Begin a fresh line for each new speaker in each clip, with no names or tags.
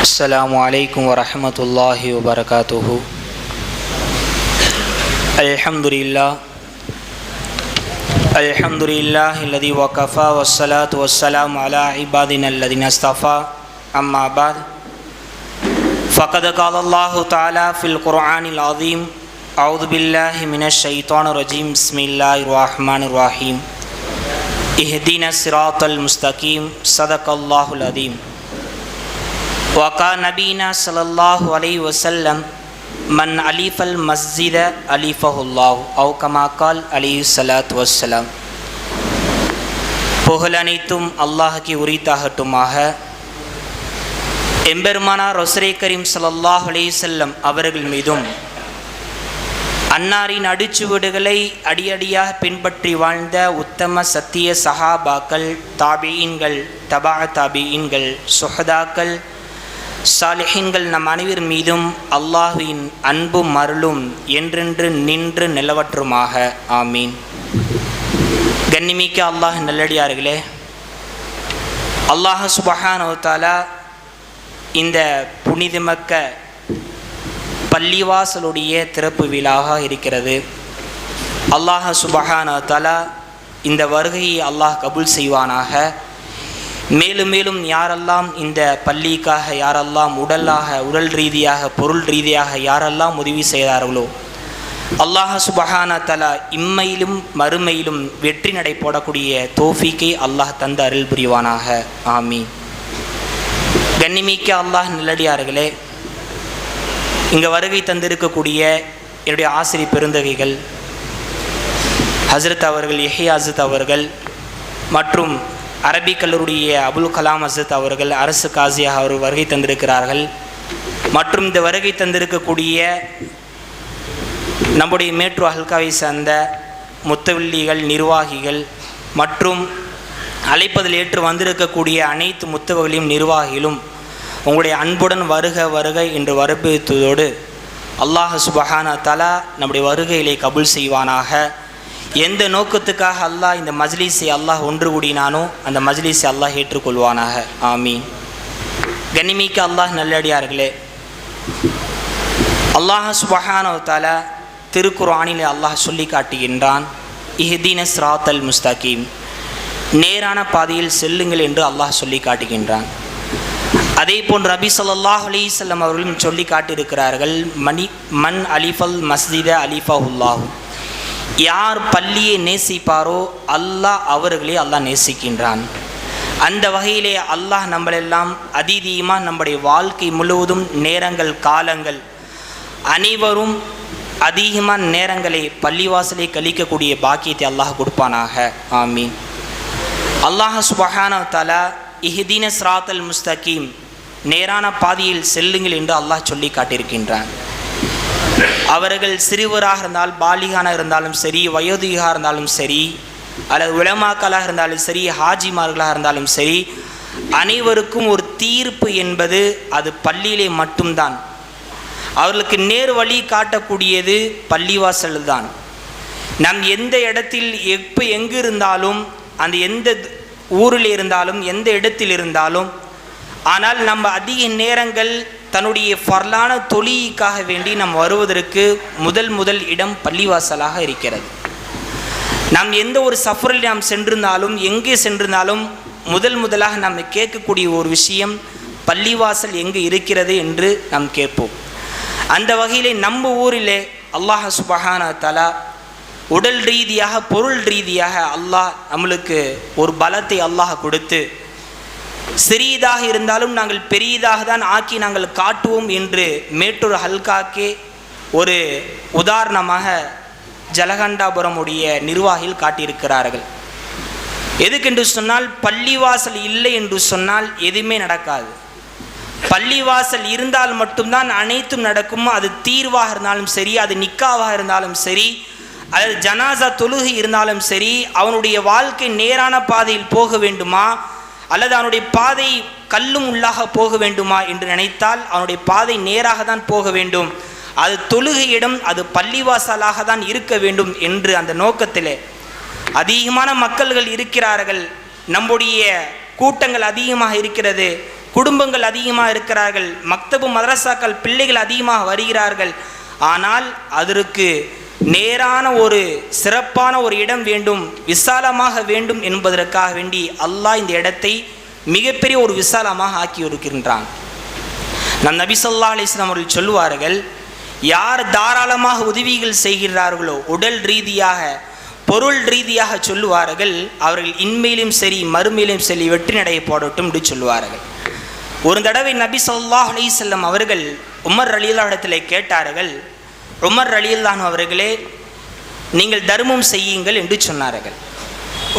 السلام عليكم ورحمة الله وبركاته. الحمد لله. الحمد لله الذي وكفى والصلاة والسلام على عبادنا الذين اصطفى. أما بعد فقد قال الله تعالى في القرآن العظيم أعوذ بالله من الشيطان الرجيم. بسم الله الرحمن الرحيم. اهدنا الصراط المستقيم. صدق الله العظيم. وقال نبينا صلى الله عليه وسلم من أليف المسجد أليفه الله أو كما قال عليه الصلاة والسلام புகழ் அனைத்தும் அல்லாஹுக்கு உரித்தாகட்டுமாக எம்பெருமானார் ரொசரே கரீம் ஸல்லல்லாஹு அலைஹி செல்லம் அவர்கள் மீதும் அன்னாரின் அடிச்சுவடுகளை அடியடியாக பின்பற்றி வாழ்ந்த உத்தம சத்திய சஹாபாக்கள் தாபியீன்கள் தபா தாபியீன்கள் சுஹதாக்கள் சாலிஹின்கள் நம் அனைவர் மீதும் அல்லாஹுவின் அன்பும் அருளும் என்றென்று நின்று நிலவற்றுமாக. ஆமீன். கண்ணிமிக்க அல்லாஹ் நல்லடியார்களே அல்லாஹ் சுபஹானவத்தாலா இந்த புனிதமக்க பள்ளிவாசலுடைய திறப்பு விழாவாக இருக்கிறது. அல்லாஹ் சுபஹானவத்தாலா இந்த வருகையை அல்லாஹ் கபூல் செய்வானாக. மேலும் மேலும் யாரெல்லாம் இந்த பள்ளிக்காக யாரெல்லாம் உடலாக உடல் ரீதியாக பொருள் ரீதியாக யாரெல்லாம் உதவி செய்தார்களோ அல்லாஹ் சுபஹானா தலா இம்மையிலும் மறுமையிலும் வெற்றி நடை போடக்கூடிய தோஃபிக்கை அல்லாஹ் தந்து அருள் புரிவானாக. ஆமீன். கண்ணிமிக்க அல்லாஹ் நிலடியார்களே இங்கே வருகை தந்திருக்கக்கூடிய என்னுடைய ஆசிரியர் பெருந்தகைகள் ஹசரத் அவர்கள் எஹி ஹசரத் அவர்கள் மற்றும் அரபிக் கல்லூரிய அபுல் கலாம் அசத் அவர்கள் அரசு காசியாக அவர் வருகை தந்திருக்கிறார்கள். மற்றும் இந்த வருகை தந்திருக்கக்கூடிய நம்முடைய மேட்ரோ ஹல்காவை சார்ந்த முத்தவில்லிகள் நிர்வாகிகள் மற்றும் அழைப்பதில் ஏற்று வந்திருக்கக்கூடிய அனைத்து முத்தவர்களையும் நிர்வாகிகளும் உங்களுடைய அன்புடன் வருக வருக என்று வரப்பித்ததோடு அல்லாஹ் சுபஹானா தலா நம்முடைய வருகையிலே கபுல் செய்வானாக. எந்த நோக்கத்துக்காக அல்லாஹ் இந்த மஜ்லீஸை அல்லாஹ் ஒன்று கூடினானோ அந்த மஜ்லீஸை அல்லாஹ் ஏற்றுக்கொள்வானாக. ஆமீன். கனிமிக்கு அல்லாஹ் நல்லடியார்களே அல்லாஹ் சுபஹானவத்தால தாலா அல்லாஹ் சொல்லி காட்டுகின்றான் இஹ்தீன ஸ்ராத்தல் முஸ்தகீம். நேரான பாதையில் செல்லுங்கள் என்று அல்லாஹ் சொல்லி காட்டுகின்றான். அதே போன்று ரபி ஸல்லல்லாஹு அலைஹி வஸல்லம் அவர்களும் சொல்லி காட்டியிருக்கிறார்கள் மணி மன் அலிஃபல் மஸ்ஜித அலிஃபாஹுல்லாஹு. யார் பள்ளியை நேசிப்பாரோ அல்லாஹ் அவர்களே அல்லாஹ் நேசிக்கின்றான். அந்த வகையிலே அல்லாஹ் நம்மளெல்லாம் அதிதீகமாக நம்முடைய வாழ்க்கை முழுவதும் நேரங்கள் காலங்கள் அனைவரும் அதிகமான நேரங்களை பள்ளிவாசலை கழிக்கக்கூடிய பாக்கியத்தை அல்லாஹ் கொடுப்பானாக. ஆமீன். அல்லாஹ் சுபஹான தலா இஹ்தீன ஸ்ராத்தல் முஸ்தகீம் நேரான பாதையில் செல்லுங்கள் என்று அல்லாஹ் சொல்லி காட்டியிருக்கின்றான். அவர்கள் சிறுவராக இருந்தால் பாலிகானாக இருந்தாலும் சரி வயோதிகாக இருந்தாலும் சரி அல்லது உலமாக்களாக இருந்தாலும் சரி ஹாஜிமார்களாக இருந்தாலும் சரி அனைவருக்கும் ஒரு தீர்ப்பு என்பது அது பள்ளியிலே மட்டும்தான். அவர்களுக்கு நேர் வழி காட்டக்கூடியது பள்ளிவாசல் தான் நம் எந்த இடத்தில் எப்போ எங்கு இருந்தாலும் அந்த எந்த ஊரில் இருந்தாலும் எந்த இடத்தில் இருந்தாலும் ஆனால் நம்ம அதிக நேரங்கள் தன்னுடைய ஃபர்லான தொழிலுக்காக வேண்டி நாம் வருவதற்கு முதல் முதல் இடம் பள்ளிவாசலாக இருக்கிறது. நாம் எந்த ஒரு சஃபரில் நாம் சென்றிருந்தாலும் எங்கே சென்றிருந்தாலும் முதல் முதலாக நாம் கேட்கக்கூடிய ஒரு விஷயம் பள்ளிவாசல் எங்கு இருக்கிறது என்று நாம் கேட்போம். அந்த வகையிலே நம்ம ஊரிலே அல்லாஹ் சுபஹானா தலா உடல் ரீதியாக பொருள் ரீதியாக அல்லாஹ் நம்மளுக்கு ஒரு பலத்தை அல்லாஹ் கொடுத்து சிறியதாக இருந்தாலும் நாங்கள் பெரியதாக தான் ஆக்கி நாங்கள் காட்டுவோம் என்று மேட்டூர் ஹல்காக்கே ஒரு உதாரணமாக ஜலகண்டாபுரமுடைய நிர்வாகிகள் காட்டியிருக்கிறார்கள். எதுக்கென்று சொன்னால் பள்ளிவாசல் இல்லை என்று சொன்னால் எதுவுமே நடக்காது. பள்ளிவாசல் இருந்தால் மட்டும்தான் அனைத்தும் நடக்கும் அது தீர்வாக இருந்தாலும் சரி அது நிக்காவாக இருந்தாலும் சரி அது ஜனாசா தொழுகை இருந்தாலும் சரி அவனுடைய வாழ்க்கை நேரான பாதையில் போக வேண்டுமா? அல்லது அவனுடைய பாதை கல்லும் உள்ளாக போக வேண்டுமா என்று நினைத்தால் அவனுடைய பாதை நேராக தான் போக வேண்டும். அது தொழுகையிடம் அது பள்ளிவாசலாக தான் இருக்க வேண்டும் என்று அந்த நோக்கத்திலே அதிகமான மக்கள்கள் இருக்கிறார்கள். நம்முடைய கூட்டங்கள் அதிகமாக இருக்கிறது குடும்பங்கள் அதிகமாக இருக்கிறார்கள் மக்தபு மதரசாக்கள் பிள்ளைகள் அதிகமாக வருகிறார்கள். ஆனால் அதற்கு நேரான ஒரு சிறப்பான ஒரு இடம் வேண்டும் விசாலமாக வேண்டும் என்பதற்காக வேண்டி அல்லாஹ் இந்த இடத்தை மிகப்பெரிய ஒரு விசாலமாக ஆக்கி இருக்கின்றான் நம் நபி சொல்லா அலிஸ்லாம் அவர்கள் சொல்லுவார்கள் யார் தாராளமாக உதவிகள் செய்கிறார்களோ உடல் ரீதியாக பொருள் ரீதியாக சொல்லுவார்கள் அவர்கள் இன்மையிலும் சரி மறுமையிலும் சரி வெற்றி நடைய போடட்டும் என்று சொல்லுவார்கள். ஒரு தடவை நபி ஸல்லல்லாஹு அலைஹி அவர்கள் உமர் ரலியல்லாஹு கேட்டார்கள் உமர் அலியுல்லான் அவர்களே நீங்கள் தர்மம் செய்யுங்கள் என்று சொன்னார்கள்.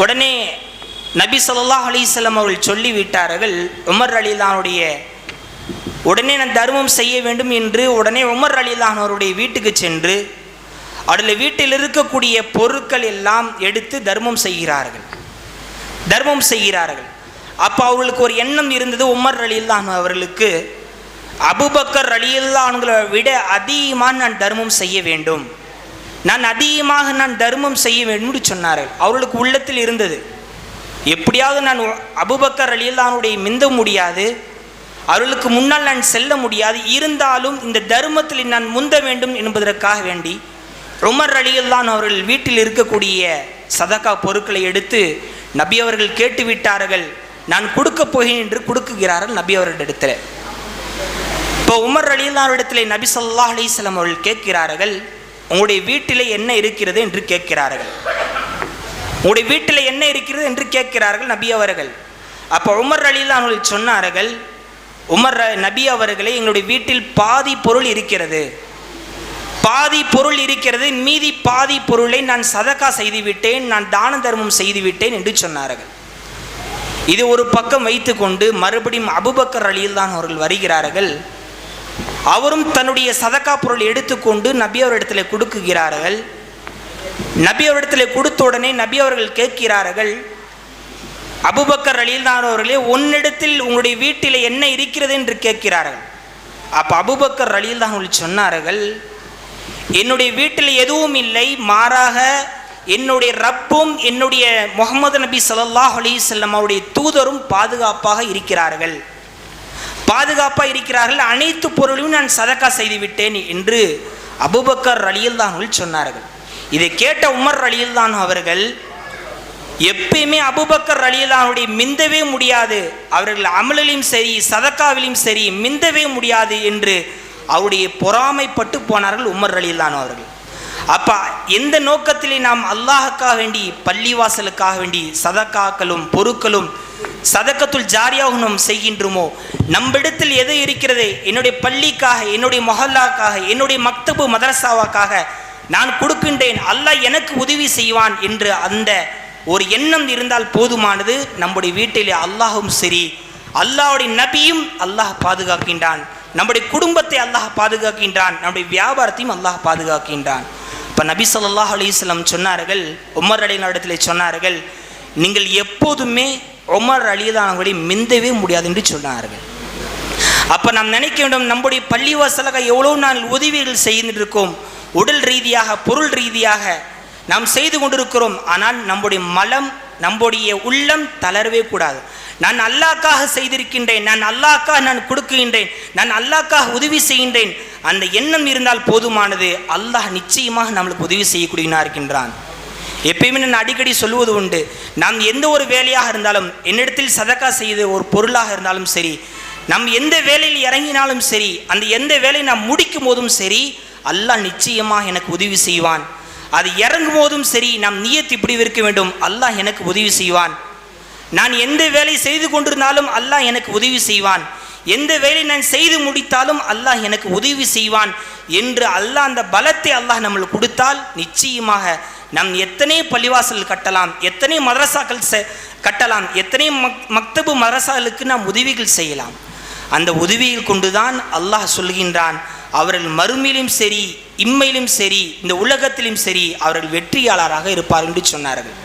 உடனே நபி சொல்லாஹ் அலைஹி அவர்கள் சொல்லிவிட்டார்கள் உமர் அலிலானுடைய உடனே நான் தர்மம் செய்ய வேண்டும் என்று உடனே உமர் அலிலானவருடைய வீட்டுக்கு சென்று அதில் வீட்டில் இருக்கக்கூடிய பொருட்கள் எல்லாம் எடுத்து தர்மம் செய்கிறார்கள். தர்மம் செய்கிறார்கள். அப்போ அவர்களுக்கு ஒரு எண்ணம் இருந்தது உமர் அலிலான் அவர்களுக்கு அபுபக்கர் அலியுல்லான்களை விட அதிகமாக நான் தர்மம் செய்ய வேண்டும். நான் அதிகமாக நான் தர்மம் செய்ய வேண்டும் சொன்னார்கள். அவர்களுக்கு உள்ளத்தில் இருந்தது. எப்படியாவது நான் அபுபக்கர் அலியுல்லானுடைய மிந்த முடியாது. அவர்களுக்கு முன்னால் நான் செல்ல முடியாது. இருந்தாலும் இந்த தர்மத்தில் நான் முந்த வேண்டும் என்பதற்காக வேண்டி ரொமர் அலியல்லான் அவர்கள் வீட்டில் இருக்கக்கூடிய சதக்கா பொருட்களை எடுத்து நபி அவர்கள் கேட்டு விட்டார்கள் நான் கொடுக்க போகிறேன் என்று கொடுக்குகிறார்கள் நபி அவர்களிடத்தில். இப்போ உமர் அலியல்லாவிடத்தில் நபி சொல்லா அலிஸ்லாம் அவர்கள் கேட்கிறார்கள் உங்களுடைய வீட்டிலே என்ன இருக்கிறது? என்று கேட்கிறார்கள். உங்களுடைய வீட்டில் என்ன இருக்கிறது? என்று கேட்கிறார்கள் நபி அவர்கள். அப்போ உமர் அலியல்லான் அவர்கள் சொன்னார்கள் உமர் ர- நபி அவர்களே எங்களுடைய வீட்டில் பாதி பொருள் இருக்கிறது. பாதி பொருள் இருக்கிறது. மீதி பாதி பொருளை நான் சதக்கா செய்துவிட்டேன். நான் தான தர்மம் செய்துவிட்டேன் என்று சொன்னார்கள். இது ஒரு பக்கம் வைத்துக்கொண்டு மறுபடியும் அபுபக்கர் அலியில்தான் அவர்கள் வருகிறார்கள். அவரும் தன்னுடைய சதக்கா பொருள் எடுத்துக்கொண்டு நபி அவரிடத்தில் கொடுக்குகிறார்கள். நபி அவரிடத்தில் கொடுத்த உடனே நபி அவர்கள் கேட்கிறார்கள் அபுபக்கர் அலில்தான் அவர்களே உன்னிடத்தில் உங்களுடைய வீட்டில் என்ன இருக்கிறது? என்று கேட்கிறார்கள். அப்போ அபுபக்கர் அலில்தான் அவர்கள் சொன்னார்கள் என்னுடைய வீட்டில் எதுவும் இல்லை மாறாக என்னுடைய ரப்பும் என்னுடைய முகமது நபி சல்லாஹ் அலி செல்லம் அவருடைய தூதரும் பாதுகாப்பாக இருக்கிறார்கள். பாதுகாப்பாக இருக்கிறார்கள். அனைத்து பொருளையும் நான் சதக்கா செய்துவிட்டேன் என்று அபுபக்கர் அலியல்தான் சொன்னார்கள். இதை கேட்ட உமர் அலியல்தான் அவர்கள் எப்பயுமே அபுபக்கர் அலியல்லானுடைய மிந்தவே முடியாது. அவர்கள் அமலிலும் சரி சதக்காவிலும் சரி மிந்தவே முடியாது என்று அவருடைய பொறாமைப்பட்டு போனார்கள் உமர் அலியல்லான் அவர்கள். அப்போ எந்த நோக்கத்திலே நாம் அல்லாஹுக்காக வேண்டி பள்ளிவாசலுக்காக வேண்டி சதக்காக்களும் பொருட்களும் சதக்கத்துள் ஜாரியாக நாம் செய்கின்றோமோ? நம்மிடத்தில் எது இருக்கிறது? என்னுடைய பள்ளிக்காக என்னுடைய மொஹல்லாக்காக என்னுடைய மக்தபு மதரசாவாக்காக நான் கொடுக்கின்றேன். அல்லாஹ் எனக்கு உதவி செய்வான் என்று அந்த ஒரு எண்ணம் இருந்தால் போதுமானது. நம்முடைய வீட்டிலே அல்லாஹும் சரி. அல்லாஹுடைய நபியும் அல்லாஹ் பாதுகாக்கின்றான். நம்முடைய குடும்பத்தை அல்லாஹ் பாதுகாக்கின்றான். நம்முடைய வியாபாரத்தையும் அல்லாஹ் பாதுகாக்கின்றான். இப்போ நபி சொல்லாஹ் அலிஸ்லாம் சொன்னார்கள் உமர் அலி சொன்னார்கள் நீங்கள் எப்போதுமே உமர் அலிதானவர்களை மிந்தவே முடியாது என்று சொன்னார்கள். அப்போ நாம் நினைக்க வேண்டும் நம்முடைய பள்ளிவாசலாக எவ்வளோ நாள் உதவிகள் செய்துட்டு இருக்கோம் உடல் ரீதியாக பொருள் ரீதியாக நாம் செய்து கொண்டிருக்கிறோம். ஆனால் நம்முடைய மலம் நம்முடைய உள்ளம் தளரவே கூடாது. நான் அல்லாக்காக செய்திருக்கின்றேன் நான் அல்லாக்காக நான் கொடுக்குகின்றேன் நான் அல்லாக்காக உதவி செய்கின்றேன். அந்த எண்ணம் இருந்தால் போதுமானது. அல்லாஹ் நிச்சயமாக நம்மளுக்கு உதவி செய்யக்கூடியனா இருக்கின்றான். எப்பயுமே நான் அடிக்கடி சொல்லுவது உண்டு. நாம் எந்த ஒரு வேலையாக இருந்தாலும் என்னிடத்தில் சதக்கா செய்த ஒரு பொருளாக இருந்தாலும் சரி நம் எந்த வேலையில் இறங்கினாலும் சரி அந்த எந்த வேலையை நாம் முடிக்கும் போதும் சரி அல்லாஹ் நிச்சயமாக எனக்கு உதவி செய்வான். அது இறங்கும் போதும் சரி நம் நியத்து இப்படி இருக்க வேண்டும் அல்லாஹ் எனக்கு உதவி செய்வான். நான் எந்த வேலை செய்து கொண்டிருந்தாலும் அல்லாஹ் எனக்கு உதவி செய்வான். எந்த வேலை நான் செய்து முடித்தாலும் அல்லாஹ் எனக்கு உதவி செய்வான். என்று அல்லாஹ் அந்த பலத்தை அல்லாஹ் நம்மளுக்கு கொடுத்தால் நிச்சயமாக நம் எத்தனை பள்ளிவாசல் கட்டலாம் எத்தனை மதரசாக்கள் செ- கட்டலாம் எத்தனை மக் மக்தபு மதரசாக்களுக்கு நாம் உதவிகள் செய்யலாம். அந்த உதவியில் கொண்டுதான் அல்லாஹ் சொல்கின்றான் அவர்கள் மறுமையிலும் சரி இம்மையிலும் சரி இந்த உலகத்திலும் சரி அவர்கள் வெற்றியாளராக இருப்பார் என்று சொன்னார்கள்.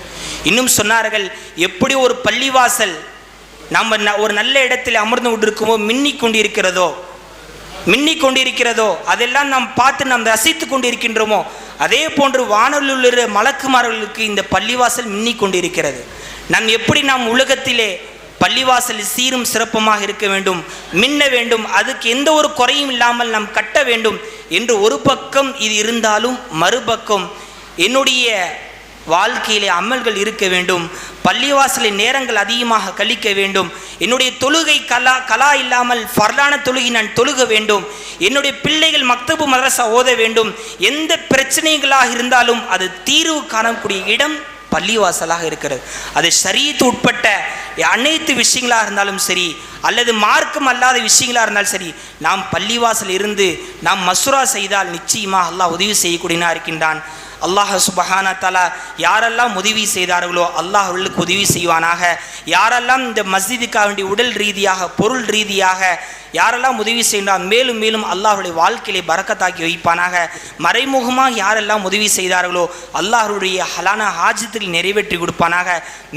இன்னும் சொன்னார்கள் எப்படி ஒரு பள்ளிவாசல் நம்ம ந- ஒரு நல்ல இடத்தில் அமர்ந்து கொண்டிருக்குமோ மின்னிக் கொண்டிருக்கிறதோ மின்னி கொண்டிருக்கிறதோ அதெல்லாம் நாம் பார்த்து நாம் ரசித்து கொண்டிருக்கின்றோமோ அதே போன்று வானொலியில் உள்ள மலக்குமார்களுக்கு இந்த பள்ளிவாசல் மின்னிக் கொண்டிருக்கிறது. நாம் எப்படி நாம் உலகத்திலே பள்ளிவாசல் சீரும் சிறப்புமாக இருக்க வேண்டும் மின்ன வேண்டும் அதுக்கு எந்த ஒரு குறையும் இல்லாமல் நாம் கட்ட வேண்டும் என்று ஒரு பக்கம் இது இருந்தாலும் மறுபக்கம் என்னுடைய வாழ்க்கையிலே அமல்கள் இருக்க வேண்டும். பள்ளிவாசலில் நேரங்கள் அதிகமாக கழிக்க வேண்டும். என்னுடைய தொழுகை கலா கலா இல்லாமல் ஃபர்லான தொழுகை நான் தொழுக வேண்டும். என்னுடைய பிள்ளைகள் மக்தபு மதரசா ஓத வேண்டும். எந்த பிரச்சனைகளாக இருந்தாலும் அது தீர்வு காணக்கூடிய இடம் பள்ளிவாசலாக இருக்கிறது. அது ஷரீத்து உட்பட்ட அனைத்து விஷயங்களாக இருந்தாலும் சரி அல்லது மார்க்கம் அல்லாத விஷயங்களாக இருந்தாலும் சரி நாம் பள்ளிவாசல் இருந்து நாம் மசுரா செய்தால் நிச்சயமாக அல்லாஹ் உதவி செய்யக்கூடியனா இருக்கின்றான். அல்லாஹ் சுபஹான தலா யாரெல்லாம் உதவி செய்தார்களோ அல்லாஹ் அவர்களுக்கு உதவி செய்வானாக. யாரெல்லாம் இந்த மஸ்ஜிதுக்காக வேண்டி உடல் ரீதியாக பொருள் ரீதியாக யாரெல்லாம் உதவி செய்தால் மேலும் மேலும் அல்லாஹருடைய வாழ்க்கையை பறக்கத்தாக்கி வைப்பானாக? மறைமுகமாக யாரெல்லாம் உதவி செய்தார்களோ அல்லாஹருடைய ஹலான ஹாஜத்தில் நிறைவேற்றி கொடுப்பானாக?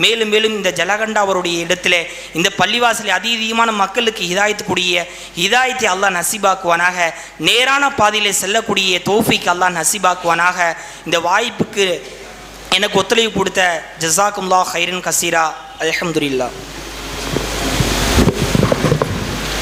மேலும் மேலும் இந்த ஜலகண்டா அவருடைய இடத்துல இந்த பள்ளிவாசலை அதிகமான மக்களுக்கு ஹிதாயத்து கூடிய ஹிதாயத்தை அல்லாஹ் நசீபாக்குவானாக? நேரான பாதையில் செல்லக்கூடிய தோஃபிக்கு அல்லாஹ் நசீபாக்குவானாக? இந்த வாய்ப்புக்கு எனக்கு ஒத்துழைப்பு கொடுத்த ஜசாக்கும்லா ஹைரன் கசீரா அலமதுல்லா